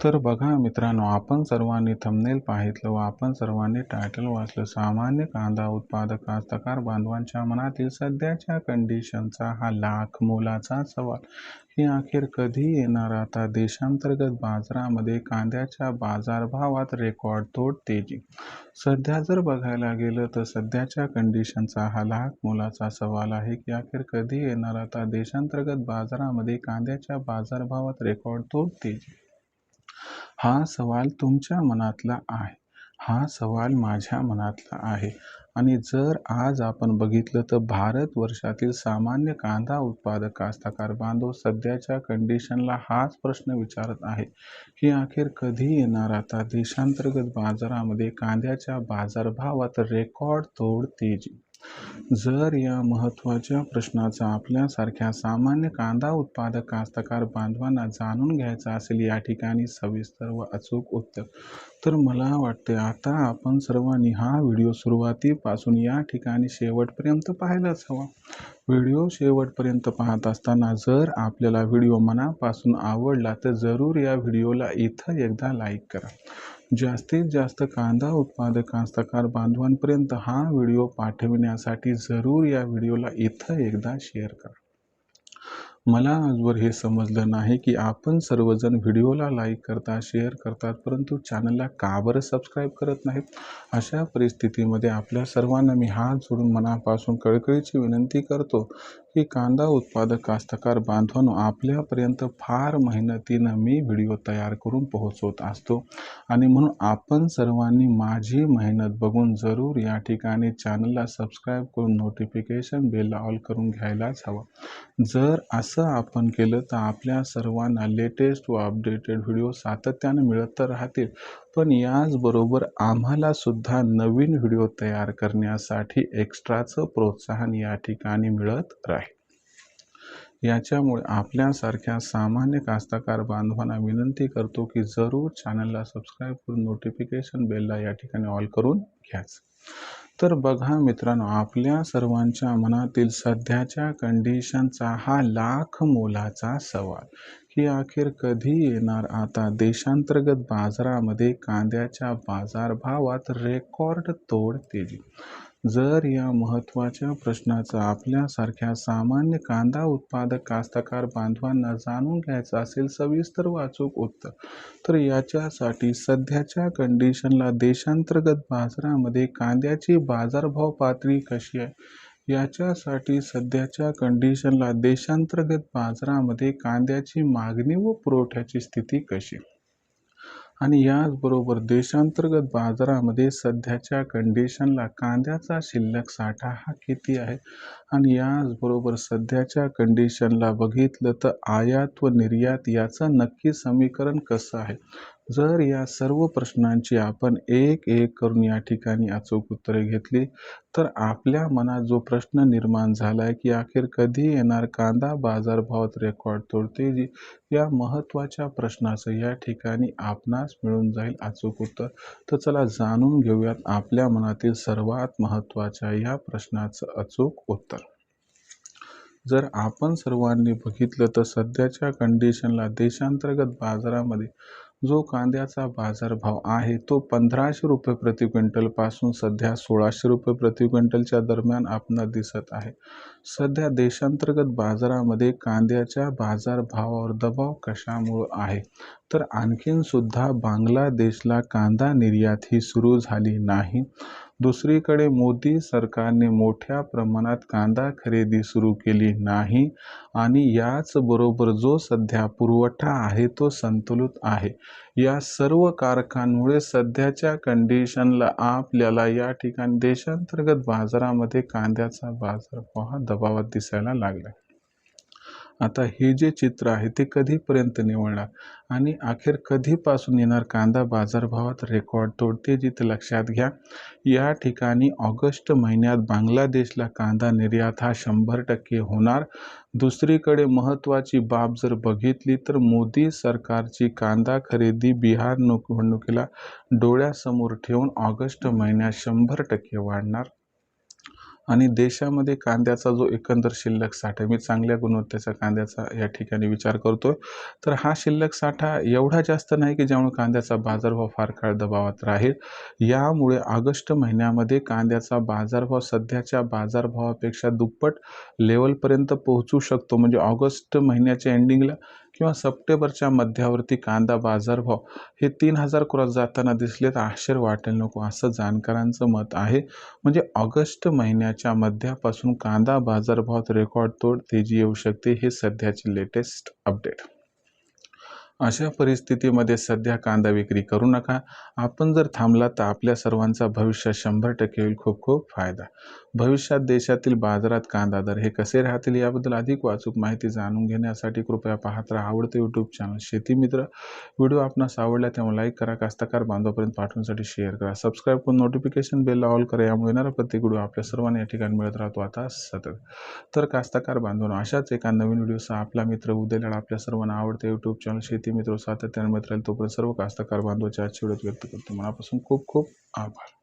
तर बघा मित्रांनो आपण सर्वांनी थंबनेल पाहितलं व आपण सर्वांनी टायटल वाचलं. सामान्य कांदा उत्पादक कास्तकार बांधवांच्या मनातील सध्याच्या कंडिशनचा हा लाख मोलाचा सवाल. ही अखेर कधी येणार? आता देशांतर्गत बाजारामध्ये कांद्याच्या बाजारभावात रेकॉर्ड तोड तेजी. सध्या जर बघायला गेलं तर सध्याच्या कंडिशनचा हा लाख मोलाचा सवाल आहे की अखेर कधी येणार? आता देशांतर्गत बाजारामध्ये कांद्याच्या बाजारभावात रेकॉर्ड तोड तेजी. हा सवाल तुमच्या मनातला आहे. हा सवाल माझ्या मनातला आहे. आणि जर आज आपण बघितलं तर भारत वर्षातील सामान्य कांदा उत्पादक कास्तकार बांधव सध्याच्या कंडिशनला हाच प्रश्न विचारत आहे. की अखेर कधी येणार? आता देशांतर्गत बाजारामध्ये कांद्याच्या बाजारभावात रेकॉर्ड तोड तेजी जर या महत्त्वाच्या प्रश्नाचा आपल्यासारख्या सामान्य कांदा उत्पादक कास्तकार बांधवांना जाणून घ्यायचा असेल या ठिकाणी सविस्तर व अचूक उत्तर तर मला वाटते आता आपण सर्वांनी हा व्हिडिओ सुरुवातीपासून या ठिकाणी शेवटपर्यंत पाहायलाच हवा. व्हिडिओ शेवटपर्यंत पाहत असताना जर आपल्याला व्हिडिओ मनापासून आवडला तर जरूर या व्हिडिओला इथं एकदा लाईक करा. जास्तीत जास्त कांदा उत्पादक कास्तकार बांधवांपर्यंत हा व्हिडिओ पाठविण्यासाठी जरूर या व्हिडिओला इथं एकदा शेअर करा. मला आजवर हे समजलं नाही की आपण सर्वजण व्हिडिओला लाईक करता शेअर करतात परंतु चॅनलला का बरं सबस्क्राईब करत नाहीत? अशा परिस्थितीमध्ये आपल्या सर्वांना मी हात जोडून मनापासून कळकळीची विनंती करतो की कांदा उत्पादक कास्तकार बांधवांनो आपल्यापर्यंत फार मेहनतीनं मी व्हिडिओ तयार करून पोहोचवत असतो. आणि म्हणून आपण सर्वांनी माझी मेहनत बघून जरूर या ठिकाणी चॅनलला सबस्क्राईब करून नोटिफिकेशन बेलला ऑल करून घ्यायलाच हवं. जर असं आपण केलं तर आपल्या सर्वांना लेटेस्ट व अपडेटेड व्हिडिओ सातत्याने मिळत तर राहतील. पण याचबरोबर आम्हाला सुद्धा नवीन व्हिडिओ तयार करण्यासाठी एक्स्ट्राचं प्रोत्साहन या ठिकाणी मिळत राहील. याच्यामुळे आपल्यासारख्या सामान्य कास्तकार बांधवांना विनंती करतो की जरूर चॅनलला सबस्क्राईब करून नोटिफिकेशन बेलला या ठिकाणी ऑल करून घ्याच. तर बघा मित्रांनो आपल्या सर्वांच्या मनातील सध्याच्या कंडिशनचा हा लाख मोलाचा सवाल. की अखेर कधी येणार आता? देशांतर्गत बाजारामध्ये कांद्याच्या बाजारभावात रेकॉर्ड तोड तेजी. जर या महत्त्वाच्या प्रश्नाचं आपल्यासारख्या सामान्य कांदा उत्पादक कास्तकार बांधवांना जाणून घ्यायचं असेल सविस्तर वाचूक उत्तर तर याच्यासाठी सध्याच्या कंडिशनला देशांतर्गत बाजारामध्ये कांद्याची बाजारभाव पातळी कशी आहे? याच्यासाठी सध्याच्या कंडिशनला देशांतर्गत बाजारामध्ये कांद्याची मागणी व पुरवठ्याची स्थिती कशी? आणि याचबरोबर देशांतर्गत बाजारामध्ये सध्याच्या कंडिशनला कांद्याचा शिल्लक साठा हा किती आहे? आणि याचबरोबर सध्याच्या कंडिशनला बघितलं तर आयात व निर्यात याचं नक्की समीकरण कसं आहे? जर या सर्व प्रश्नांची आपण एक एक करून या ठिकाणी अचूक उत्तरे घेतली तर आपल्या मनात जो प्रश्न निर्माण झाला आहे की अखेर कधी येणार कांदा बाजारभावात रेकॉर्ड तोडते जी या महत्त्वाच्या प्रश्नाचं या ठिकाणी आपणास मिळून जाईल अचूक उत्तर. तर चला जाणून घेऊयात आपल्या मनातील सर्वात महत्त्वाच्या या प्रश्नाचं अचूक उत्तर. जर आपण सर्वांनी बघितलं तर सध्याच्या कंडिशनला देशांतर्गत बाजारामध्ये जो कांद्याचा बाजारभाव आहे तो पंधराशे रुपये प्रति क्विंटलपासून सध्या सोळाशे रुपये प्रति क्विंटलच्या दरम्यान आपणास दिसत आहे. सध्या देशांतर्गत बाजारामध्ये कांद्याच्या बाजारभावावर दबाव कशामुळं आहे? तर आणखीन सुद्धा बांगलादेशला कांदा निर्यात ही सुरू झाली नाही. दुसरीकडे मोदी सरकारने मोठ्या प्रमाणात कांदा खरेदी सुरू केली नाही आणि याचबरोबर जो सध्या पुरवठा आहे तो संतुलित आहे. या सर्व कारखान्यामुळे सध्याच्या कंडिशनला आपल्याला या ठिकाणी देशांतर्गत बाजारामध्ये कांद्याचा बाजारभाव हा दबावात दिसायला लागला आता हे जे चित्र आहे ते कधीपर्यंत निवडणार आणि अखेर कधीपासून येणार कांदा बाजारभावात रेकॉर्ड तोडते जिथे लक्षात घ्या. या ठिकाणी ऑगस्ट महिन्यात बांगलादेशला कांदा निर्यात हा शंभर टक्के होणार. दुसरीकडे महत्त्वाची बाब जर बघितली तर मोदी सरकारची कांदा खरेदी बिहार निवडणुकीला डोळ्यासमोर ठेवून ऑगस्ट महिन्यात शंभर टक्के वाढणार. आणि देशामध्ये कांद्याचा जो एकंदर शिल्लक साठा मी चांगल्या गुणवत्तेचा कांद्याचा या ठिकाणी विचार करतो तर हा शिल्लक साठा एवढा जास्त नाही की ज्यामुळे कांद्याचा बाजारभाव फार काळ दबावात राहील. यामुळे ऑगस्ट महिन्यामध्ये कांद्याचा बाजारभाव सध्याच्या बाजारभावापेक्षा दुप्पट लेवलपर्यंत पोहोचू शकतो. म्हणजे ऑगस्ट महिन्याच्या एंडिंगला किंवा सप्टेंबरच्या मध्यावरती कांदा बाजारभाव हे तीन हजार क्रॉस जाताना दिसले तर आश्चर्य वाटेल नको असं जाणकारांचं मत आहे. म्हणजे ऑगस्ट महिन्याच्या मध्यापासून कांदा बाजारभावात रेकॉर्ड तोड तेजी येऊ शकते हे सध्याची लेटेस्ट अपडेट अशा परिस्थितीमध्ये सध्या कांदा विक्री करू नका. आपण जर थांबला तर आपल्या सर्वांचा भविष्यात शंभर टक्के होईल. खूप खूप फायदा. भविष्यात देशातील बाजारात कांदा दर हे कसे राहतील याबद्दल अधिक वाचूक माहिती जाणून घेण्यासाठी कृपया पाहत राहा आवडते यूट्यूब चॅनल शेती मित्र. व्हिडिओ आपणास आवडला तेव्हा लाईक करा कास्तकार बांधवापर्यंत पाठवण्यासाठी शेअर करा. सबस्क्राईब करून नोटिफिकेशन बेल ऑल करा. यामुळे येणारा प्रत्येक व्हिडिओ आपल्या सर्वांना या ठिकाणी मिळत राहतो. आता सतत. तर कास्तकार बांधवांनो अशाच एका नवीन व्हिडिओसह आपला मित्र उदयलाड आपल्या सर्वांना आवडते यूट्यूब चॅनल शेती मित्र सातत्याने मित्र राहील तोपर्यंत सर्व कास्तकार बांधवाच्या आजची व्यक्त करतो. मनापासून खूप खूप आभार.